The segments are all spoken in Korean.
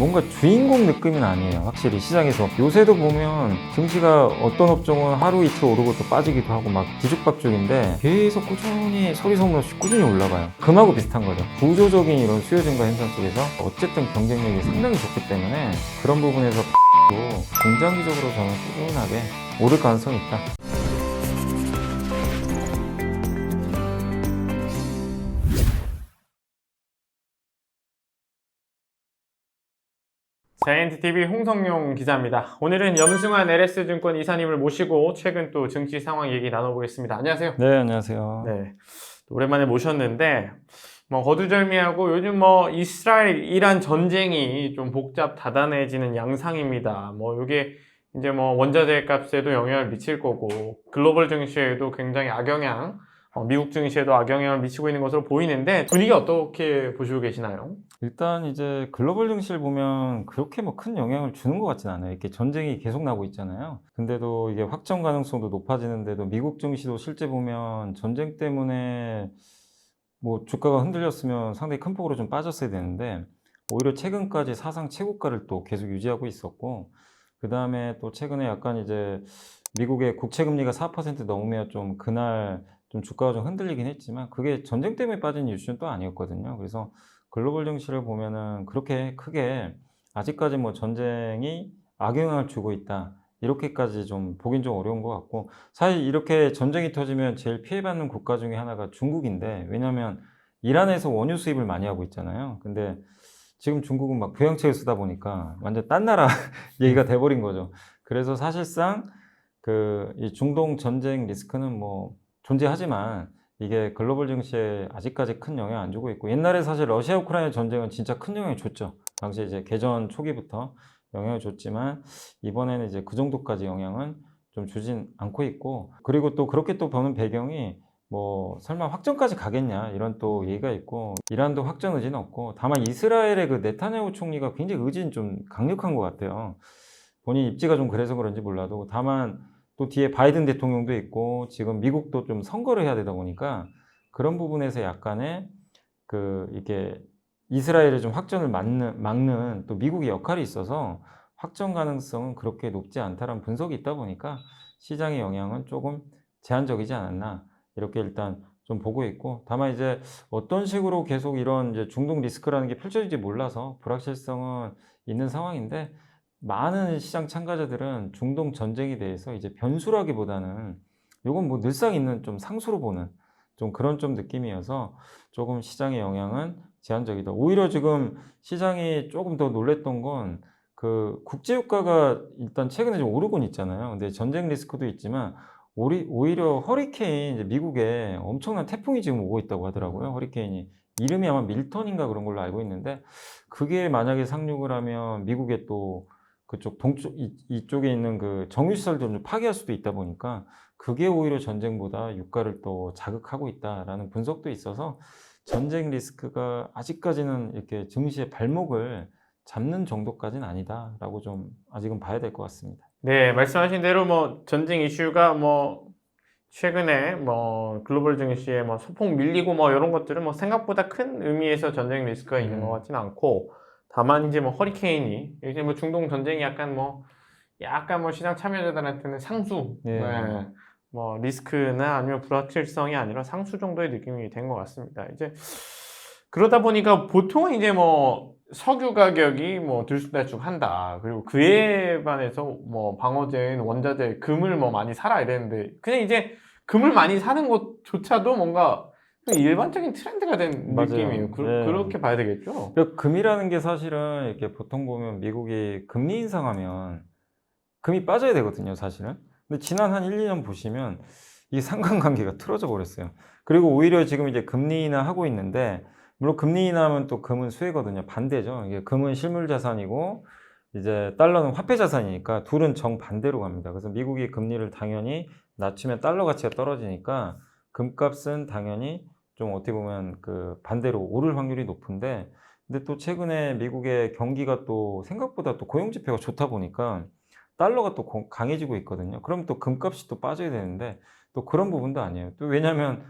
뭔가 주인공 느낌은 아니에요. 확실히 시장에서 요새도 보면 증시가 어떤 업종은 하루 이틀 오르고 또 빠지기도 하고 막 뒤죽박죽인데 계속 꾸준히 소리 소문 없이 꾸준히 올라가요. 금하고 비슷한 거죠. 구조적인 이런 수요 증가 현상 속에서 어쨌든 경쟁력이 상당히 좋기 때문에 그런 부분에서 도 중장기적으로 저는 꾸준하게 오를 가능성이 있다. 자이언트TV 홍성용 기자입니다. 오늘은 염승환 LS증권 이사님을 모시고 최근 또 증시 상황 얘기 나눠보겠습니다. 안녕하세요. 네, 안녕하세요. 네. 오랜만에 모셨는데, 뭐, 거두절미하고 요즘 뭐, 이스라엘, 이란 전쟁이 좀 복잡 다단해지는 양상입니다. 뭐, 이게 이제 뭐, 원자재 값에도 영향을 미칠 거고, 글로벌 증시에도 굉장히 악영향, 어, 미국 증시에도 악영향을 미치고 있는 것으로 보이는데, 분위기 어떻게 보시고 계시나요? 일단 이제 글로벌 증시를 보면 그렇게 뭐 큰 영향을 주는 것 같진 않아요. 이렇게 전쟁이 계속 나고 있잖아요. 근데도 이게 확정 가능성도 높아지는데도 미국 증시도 실제 보면 전쟁 때문에 뭐 주가가 흔들렸으면 상당히 큰 폭으로 좀 빠졌어야 되는데 오히려 최근까지 사상 최고가를 또 계속 유지하고 있었고 그 다음에 또 최근에 약간 이제 미국의 국채 금리가 4% 넘으면 좀 그날 좀 주가가 좀 흔들리긴 했지만 그게 전쟁 때문에 빠진 이슈는 또 아니었거든요. 그래서 글로벌 증시를 보면은 그렇게 크게 아직까지 뭐 전쟁이 악영향을 주고 있다. 이렇게까지 좀 보긴 좀 어려운 것 같고 사실 이렇게 전쟁이 터지면 제일 피해받는 국가 중에 하나가 중국인데 왜냐하면 이란에서 원유 수입을 많이 하고 있잖아요. 근데 지금 중국은 막 부양책을 쓰다 보니까 완전 딴 나라 얘기가 돼버린 거죠. 그래서 사실상 그 이 중동 전쟁 리스크는 뭐 존재하지만 이게 글로벌 증시에 아직까지 큰 영향 안 주고 있고 옛날에 사실 러시아 우크라이나 전쟁은 진짜 큰 영향을 줬죠. 당시 이제 개전 초기부터 영향을 줬지만 이번에는 이제 그 정도까지 영향은 좀 주진 않고 있고 그리고 또 그렇게 또 보는 배경이 뭐 설마 확전까지 가겠냐 이런 또 얘기가 있고 이란도 확전 의지는 없고 다만 이스라엘의 그 네타냐후 총리가 굉장히 의지는 좀 강력한 것 같아요. 본인 입지가 좀 그래서 그런지 몰라도 다만 또 뒤에 바이든 대통령도 있고 지금 미국도 좀 선거를 해야 되다 보니까 그런 부분에서 약간의 그 이게 이스라엘의 좀 확전을 막는, 막는 또 미국의 역할이 있어서 확전 가능성은 그렇게 높지 않다라는 분석이 있다 보니까 시장의 영향은 조금 제한적이지 않았나 이렇게 일단 좀 보고 있고 다만 이제 어떤 식으로 계속 이런 이제 중동 리스크라는 게 펼쳐질지 몰라서 불확실성은 있는 상황인데 많은 시장 참가자들은 중동 전쟁에 대해서 이제 변수라기보다는 이건 뭐 늘상 있는 좀 상수로 보는 좀 그런 좀 느낌이어서 조금 시장의 영향은 제한적이다. 오히려 지금 시장이 조금 더 놀랬던 건 그 국제유가가 일단 최근에 좀 오르곤 있잖아요. 근데 전쟁 리스크도 있지만 오히려 허리케인 미국에 엄청난 태풍이 지금 오고 있다고 하더라고요. 허리케인이 이름이 아마 밀턴인가 그런 걸로 알고 있는데 그게 만약에 상륙을 하면 미국에 또 그쪽 동쪽 이, 이쪽에 있는 그 정유시설도 좀 파괴할 수도 있다 보니까 그게 오히려 전쟁보다 유가를 또 자극하고 있다라는 분석도 있어서 전쟁 리스크가 아직까지는 이렇게 증시의 발목을 잡는 정도까지는 아니다라고 좀 아직은 봐야 될 것 같습니다. 네, 말씀하신 대로 뭐 전쟁 이슈가 뭐 최근에 뭐 글로벌 증시에 뭐 소폭 밀리고 뭐 이런 것들은 뭐 생각보다 큰 의미에서 전쟁 리스크가 있는 음. 것 같지는 않고 다만 이제 뭐 허리케인이 이제 뭐 중동 전쟁이 약간 뭐 약간 뭐 시장 참여자들한테는 상수 예. 네. 뭐 리스크나 아니면 불확실성이 아니라 상수 정도의 느낌이 된 것 같습니다. 이제 그러다 보니까 보통은 이제 뭐 석유 가격이 뭐 들쑥날쑥 한다. 그리고 그에 반해서 뭐 방어제인 원자재 금을 뭐 많이 사라 이랬는데 그냥 이제 금을 많이 사는 것조차도 뭔가 좀 일반적인 트렌드가 된 맞아요. 느낌이에요. 그, 네. 그렇게 봐야 되겠죠? 금이라는 게 사실은 이렇게 보통 보면 미국이 금리 인상하면 금이 빠져야 되거든요, 사실은. 근데 지난 한 1, 2년 보시면 이 상관관계가 틀어져 버렸어요. 그리고 오히려 지금 이제 금리 인하 하고 있는데 물론 금리 인하하면 또 금은 수혜거든요. 반대죠. 이게 금은 실물 자산이고 이제 달러는 화폐 자산이니까 둘은 정반대로 갑니다. 그래서 미국이 금리를 당연히 낮추면 달러 가치가 떨어지니까 금값은 당연히 좀 어떻게 보면 그 반대로 오를 확률이 높은데 근데 또 최근에 미국의 경기가 또 생각보다 또 고용 지표가 좋다 보니까 달러가 또 고- 강해지고 있거든요. 그럼 또 금값이 또 빠져야 되는데 또 그런 부분도 아니에요. 또 왜냐하면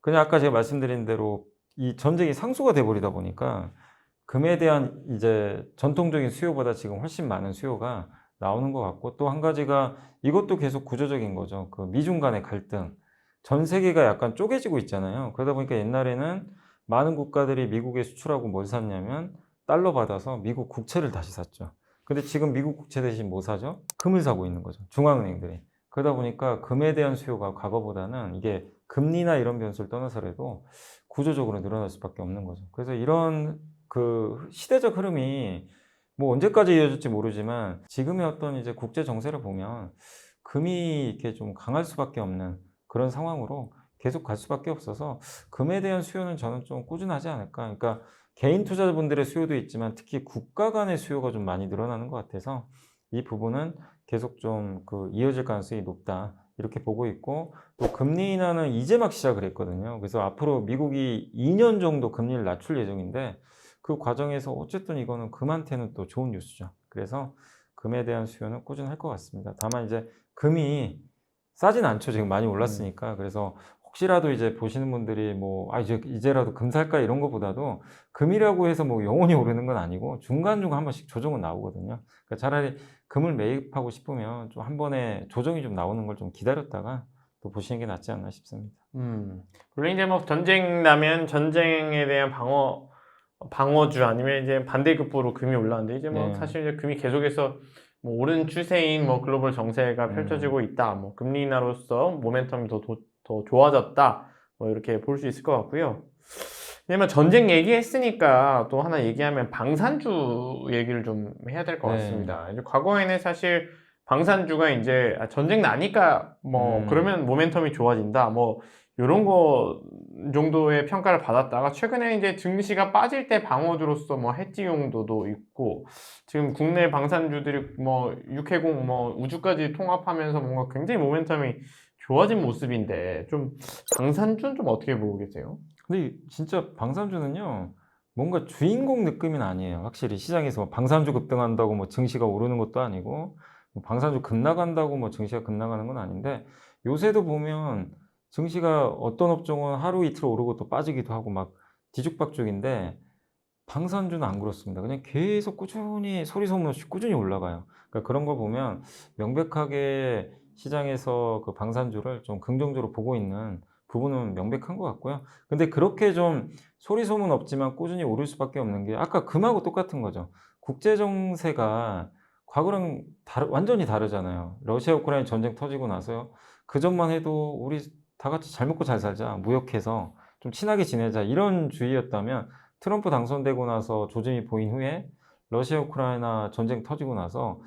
그냥 아까 제가 말씀드린 대로 이 전쟁이 상수가 돼버리다 보니까 금에 대한 이제 전통적인 수요보다 지금 훨씬 많은 수요가 나오는 것 같고 또 한 가지가 이것도 계속 구조적인 거죠. 그 미중 간의 갈등. 전 세계가 약간 쪼개지고 있잖아요. 그러다 보니까 옛날에는 많은 국가들이 미국에 수출하고 뭘 샀냐면 달러 받아서 미국 국채를 다시 샀죠. 근데 지금 미국 국채 대신 뭐 사죠? 금을 사고 있는 거죠. 중앙은행들이. 그러다 보니까 금에 대한 수요가 과거보다는 이게 금리나 이런 변수를 떠나서라도 구조적으로 늘어날 수밖에 없는 거죠. 그래서 이런 그 시대적 흐름이 뭐 언제까지 이어질지 모르지만 지금의 어떤 이제 국제 정세를 보면 금이 이렇게 좀 강할 수밖에 없는 그런 상황으로 계속 갈 수밖에 없어서 금에 대한 수요는 저는 좀 꾸준하지 않을까. 그러니까 개인 투자자분들의 수요도 있지만 특히 국가 간의 수요가 좀 많이 늘어나는 것 같아서 이 부분은 계속 좀 그 이어질 가능성이 높다. 이렇게 보고 있고 또 금리 인하는 이제 막 시작을 했거든요. 그래서 앞으로 미국이 2년 정도 금리를 낮출 예정인데 그 과정에서 어쨌든 이거는 금한테는 또 좋은 뉴스죠. 그래서 금에 대한 수요는 꾸준할 것 같습니다. 다만 이제 금이 싸진 않죠. 지금 많이 올랐으니까. 그래서 혹시라도 이제 보시는 분들이 뭐, 아, 이제, 이제라도 금 살까 이런 것보다도 금이라고 해서 뭐 영원히 오르는 건 아니고 중간중간 한 번씩 조정은 나오거든요. 그러니까 차라리 금을 매입하고 싶으면 좀 한 번에 조정이 좀 나오는 걸 좀 기다렸다가 또 보시는 게 낫지 않나 싶습니다. 음. 물론 이제 뭐 전쟁 나면 전쟁에 대한 방어 방어주 아니면 이제 반대급부로 금이 올라왔는데 이제 뭐 네. 사실 이제 금이 계속해서 뭐 오른 추세인 뭐 글로벌 정세가 음. 펼쳐지고 있다. 뭐 금리 인하로서 모멘텀이 더, 도- 더 좋아졌다. 뭐 이렇게 볼 수 있을 것 같고요. 왜냐면 전쟁 얘기했으니까 또 하나 얘기하면 방산주 얘기를 좀 해야 될것 네. 같습니다. 이제 과거에는 사실 방산주가 이제 아, 전쟁 나니까 뭐 음. 그러면 모멘텀이 좋아진다. 뭐 이런 거 정도의 평가를 받았다가 최근에 이제 증시가 빠질 때 방어주로서 뭐 해지 용도도 있고 지금 국내 방산주들이 뭐 육해공 뭐 우주까지 통합하면서 뭔가 굉장히 모멘텀이 좋아진 모습인데 좀 방산주는 좀 어떻게 보고 계세요? 근데 진짜 방산주는요, 뭔가 주인공 느낌은 아니에요. 확실히 시장에서 뭐 방산주 급등한다고 뭐 증시가 오르는 것도 아니고, 뭐 방산주 급나간다고 뭐 증시가 급나가는 건 아닌데, 요새도 보면 증시가 어떤 업종은 하루 이틀 오르고 또 빠지기도 하고 막 뒤죽박죽인데, 방산주는 안 그렇습니다. 그냥 계속 꾸준히 소리 소문 없이 꾸준히 올라가요. 그러니까 그런 걸 보면 명백하게 시장에서 그 방산주를 좀 긍정적으로 보고 있는 부분은 명백한 것 같고요. 근데 그렇게 좀 소리 소문 없지만 꾸준히 오를 수밖에 없는 게 아까 금하고 똑같은 거죠. 국제 정세가 과거랑 다르- 완전히 다르잖아요. 러시아 우크라이나 전쟁 터지고 나서요. 그 전만 해도 우리 다 같이 잘 먹고 잘 살자. 무역해서 좀 친하게 지내자. 이런 주의였다면 트럼프 당선되고 나서 조짐이 보인 후에 러시아 우크라이나 전쟁 터지고 나서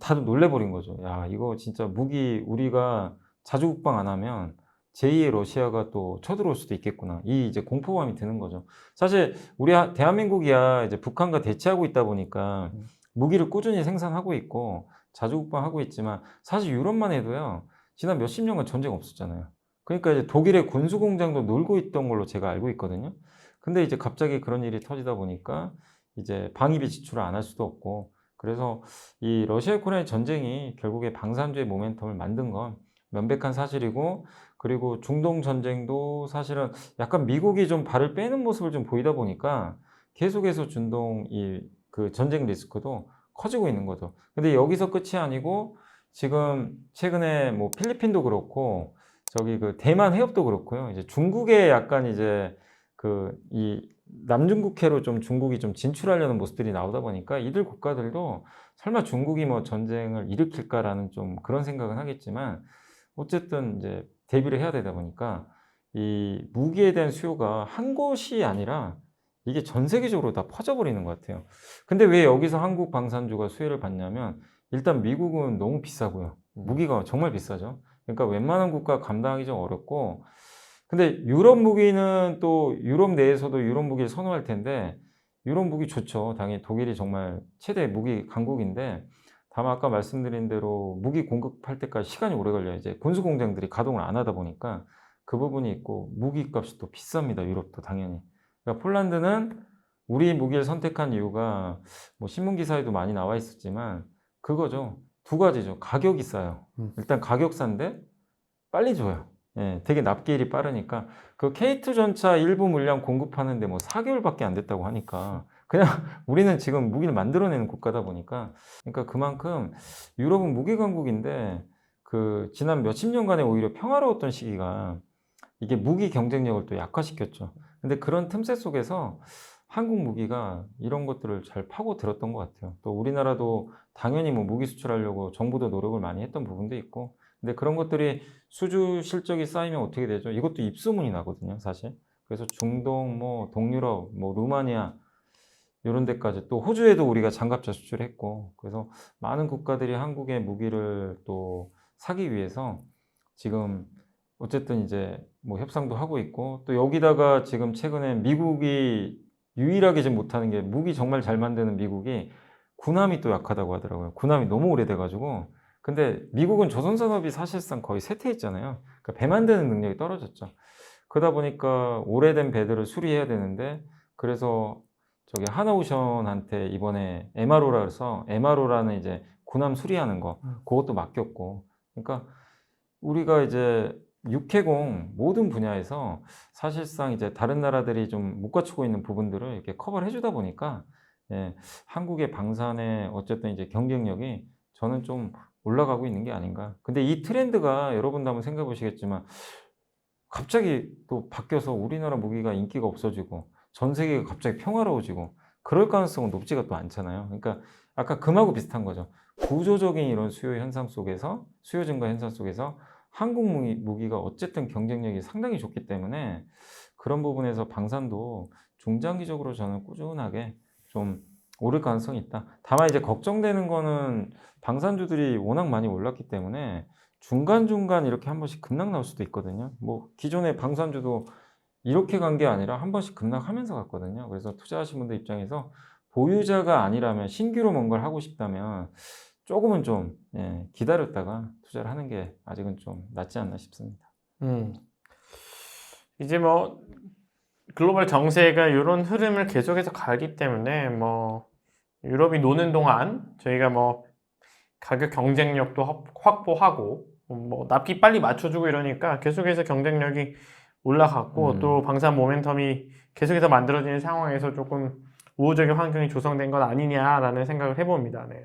다들 놀래버린 거죠. 야, 이거 진짜 무기 우리가 자주 국방 안 하면 제2의 러시아가 또 쳐들어올 수도 있겠구나. 이 이제 공포감이 드는 거죠. 사실 우리 하- 대한민국이야 이제 북한과 대치하고 있다 보니까 음. 무기를 꾸준히 생산하고 있고 자주 국방하고 있지만 사실 유럽만 해도요. 지난 몇십 년간 전쟁 없었잖아요. 그러니까 이제 독일의 군수 공장도 놀고 있던 걸로 제가 알고 있거든요. 근데 이제 갑자기 그런 일이 터지다 보니까 이제 방위비 지출을 안 할 수도 없고 그래서 이 러시아 우크라이나 전쟁이 결국에 방산주의 모멘텀을 만든 건 명백한 사실이고 그리고 중동 전쟁도 사실은 약간 미국이 좀 발을 빼는 모습을 좀 보이다 보니까 계속해서 중동 이그 전쟁 리스크도 커지고 있는 거죠. 근데 여기서 끝이 아니고 지금 최근에 뭐 필리핀도 그렇고 저기 그 대만 해협도 그렇고요. 이제 중국에 약간 이제 그 이 남중국해로 좀 중국이 좀 진출하려는 모습들이 나오다 보니까 이들 국가들도 설마 중국이 뭐 전쟁을 일으킬까라는 좀 그런 생각은 하겠지만 어쨌든 이제 대비를 해야 되다 보니까 이 무기에 대한 수요가 한 곳이 아니라 이게 전 세계적으로 다 퍼져버리는 것 같아요. 근데 왜 여기서 한국 방산주가 수혜를 받냐면 일단 미국은 너무 비싸고요. 무기가 정말 비싸죠. 그러니까 웬만한 국가 감당하기 좀 어렵고 근데 유럽 무기는 또 유럽 내에서도 유럽 무기를 선호할 텐데 유럽 무기 좋죠. 당연히 독일이 정말 최대 무기 강국인데 다만 아까 말씀드린 대로 무기 공급할 때까지 시간이 오래 걸려요. 이제 군수 공장들이 가동을 안 하다 보니까 그 부분이 있고 무기 값이 또 비쌉니다. 유럽도 당연히. 그러니까 폴란드는 우리 무기를 선택한 이유가 뭐 신문 기사에도 많이 나와 있었지만 그거죠. 두 가지죠. 가격이 싸요. 음. 일단 가격 싼데 빨리 줘요. 예, 되게 납기일이 빠르니까 그 K2 전차 일부 물량 공급하는데 뭐 4개월밖에 안 됐다고 하니까 그냥 우리는 지금 무기를 만들어내는 국가다 보니까 그러니까 그만큼 유럽은 무기 강국인데 그 지난 몇십 년간에 오히려 평화로웠던 시기가 이게 무기 경쟁력을 또 약화시켰죠. 근데 그런 틈새 속에서 한국 무기가 이런 것들을 잘 파고 들었던 것 같아요. 또 우리나라도 당연히 뭐 무기 수출하려고 정부도 노력을 많이 했던 부분도 있고, 근데 그런 것들이 수주 실적이 쌓이면 어떻게 되죠? 이것도 입소문이 나거든요, 사실. 그래서 중동, 뭐 동유럽, 뭐 루마니아 이런 데까지 또 호주에도 우리가 장갑차 수출했고, 그래서 많은 국가들이 한국의 무기를 또 사기 위해서 지금 어쨌든 이제 뭐 협상도 하고 있고 또 여기다가 지금 최근에 미국이 유일하게 지금 못하는 게 무기 정말 잘 만드는 미국이 군함이 또 약하다고 하더라고요. 군함이 너무 오래돼가지고 근데 미국은 조선 산업이 사실상 거의 쇠퇴했잖아요. 그러니까 배 만드는 능력이 떨어졌죠. 그러다 보니까 오래된 배들을 수리해야 되는데 그래서 저기 하나오션한테 이번에 MRO라 해서 MRO라는 이제 군함 수리하는 거 음. 그것도 맡겼고 그러니까 우리가 이제 육해공 모든 분야에서 사실상 이제 다른 나라들이 좀 못 갖추고 있는 부분들을 이렇게 커버를 해주다 보니까 예, 한국의 방산의 어쨌든 이제 경쟁력이 저는 좀 올라가고 있는 게 아닌가. 근데 이 트렌드가 여러분도 한번 생각해 보시겠지만 갑자기 또 바뀌어서 우리나라 무기가 인기가 없어지고 전 세계가 갑자기 평화로워지고 그럴 가능성은 높지가 또 않잖아요. 그러니까 아까 금하고 비슷한 거죠. 구조적인 이런 수요 현상 속에서 수요 증가 현상 속에서 한국 무기, 무기가 어쨌든 경쟁력이 상당히 좋기 때문에 그런 부분에서 방산도 중장기적으로 저는 꾸준하게 좀 오를 가능성이 있다. 다만 이제 걱정되는 거는 방산주들이 워낙 많이 올랐기 때문에 중간중간 이렇게 한 번씩 급락 나올 수도 있거든요. 뭐 기존의 방산주도 이렇게 간 게 아니라 한 번씩 급락하면서 갔거든요. 그래서 투자하신 분들 입장에서 보유자가 아니라면 신규로 뭔가를 하고 싶다면 조금은 좀 예, 기다렸다가 투자를 하는 게 아직은 좀 낫지 않나 싶습니다. 음. 이제 뭐 글로벌 정세가 이런 흐름을 계속해서 가기 때문에 뭐 유럽이 노는 동안 저희가 뭐 가격 경쟁력도 확- 확보하고 뭐 납기 빨리 맞춰주고 이러니까 계속해서 경쟁력이 올라갔고 음. 또 방산 모멘텀이 계속해서 만들어지는 상황에서 조금 우호적인 환경이 조성된 건 아니냐라는 생각을 해봅니다. 네.